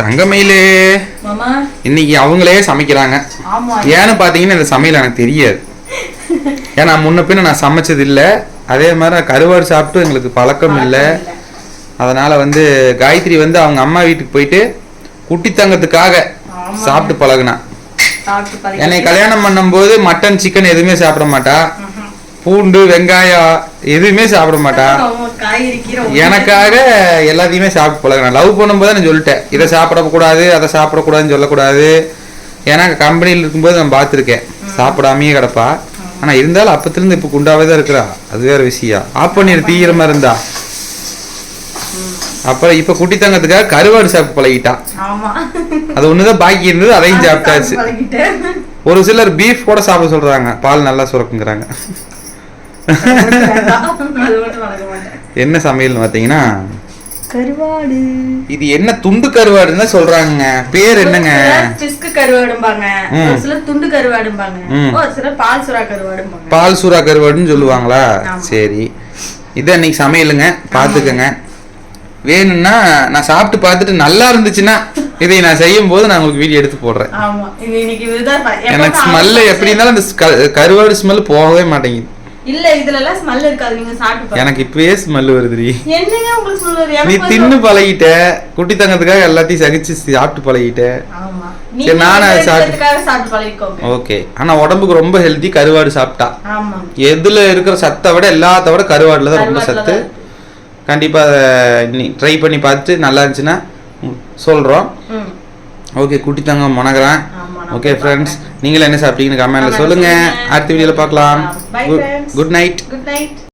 தங்கமயிலே. இன்னைக்கு அவங்களே சமைக்கிறாங்க. ஏன்னு பார்த்தீங்கன்னா இந்த சமையல் எனக்கு தெரியாது. ஏன்னா முன்ன பின்ன நான் சமைச்சது இல்லை அதே மாதிரி நான் கருவாடு சாப்பிட்டு எங்களுக்கு பழக்கம் இல்லை. அதனால வந்து காயத்ரி வந்து அவங்க அம்மா வீட்டுக்கு போயிட்டு குட்டி தங்கத்துக்காக. சாப்பிட்டு பழகுனா. என்னை கல்யாணம் பண்ணும்போது மட்டன் சிக்கன் எதுவுமே சாப்பிட மாட்டா. பூண்டு வெங்காயம் எதுவுமே சாப்பிட மாட்டா. ஆமா, காய்கறி கீரை ஒண்ணுமே எனக்காக எல்லாத்தையுமே சாப்பிட்டு பழகினேன் லவ் பண்ணும்போது நான் சொல்லிட்டேன். இதை சாப்பிடக்கூடாது அதை சாப்பிடக்கூடாதுன்னு சொல்லக்கூடாது. ஏன்னா கம்பெனியில் இருக்கும்போது நான் பார்த்துருக்கேன். சாப்பிடாமையே கிடப்பா. ஆனால் இருந்தாலும் அப்பத்துலேருந்து இப்போ குண்டாவே தான் இருக்கிறா. அது வேற விஷயம். ஆஃப் பண்ணிடு தீவிரமா இருந்தா. அப்புறம் இப்போ குட்டி தங்கத்துக்காக கருவாடு சாப்பிட்டு பழகிட்டா. ஆமா. அது ஒன்று தான் பாக்கி இருந்தது அதையும் சாப்பிட்டாச்சு. பழகிட்டேன். ஒரு சிலர் பீஃப் கூட சாப்பிட சொல்றாங்க. பால் நல்லா சுரக்குங்கிறாங்க. என்ன சமையல்னு பார்த்தீங்கன்னா கருவாடு. இது என்ன துண்டு கருவாடுன்னு சொல்றாங்க பேர் என்னங்க? பிஸ்கு கருவாடும்பாங்க. ஒரு சிலர் துண்டு கருவாடும்பாங்க. ஒரு சிலர் பால் சுறா கருவாடும்பாங்க. பால் சூறா கருவாடுன்னு சொல்லுவாங்களா. சரி. இதான் இன்னைக்கு சமையலுங்க. பார்த்துக்கங்க வேணும்னா நான் சாப்பிட்டு பார்த்துட்டு நல்லா இருந்துச்சுன்னா இதை நான் செய்யும் போது நான் உங்களுக்கு வீடியோ எடுத்து போடுறேன். எனக்கு ஸ்மெல்லு எப்படி இருந்தாலும் அந்த கருவாடு ஸ்மெல் போகவே மாட்டேங்குது. இல்ல இதுல எல்லாம் ஸ்மெல் இருக்காது. நீங்க சாப்பிட்டு. எனக்கு இப்பயே ஸ்மெல் வருதுடி. என்னங்க உங்களுக்கு வரும் நீ தின்னு. பழகிட்ட. குட்டி தங்கத்துக்காக எல்லாத்தையும் சகிச்சு சாப்பிட்டு பழகிட்ட. ஆமா. சரி, நீங்க அதை சாப்பிட்டு- பழகிக்கோங்க. ஓகே. ஆனா உடம்புக்கு ரொம்ப ஹெல்தி கருவாடு சாப்பிட்டா. ஆமா. எதுல இருக்கிற சத்தை விட எல்லாத்த விட கருவாடுல தான் ரொம்ப சத்து. கண்டிப்பா நீ ட்ரை பண்ணி பார்த்துட்டு நல்லா இருந்துச்சுன்னா சொல்றோம். ஓகே குட்டி தங்க முனகிறேன். ஆமா, நான் ஓகே ஃப்ரெண்ட்ஸ் நீங்களும் என்ன சாப்பிட்டீங்கன்னு கமெண்ட்ல சொல்லுங்க. அடுத்த வீடியோல பார்க்கலாம். Good night good night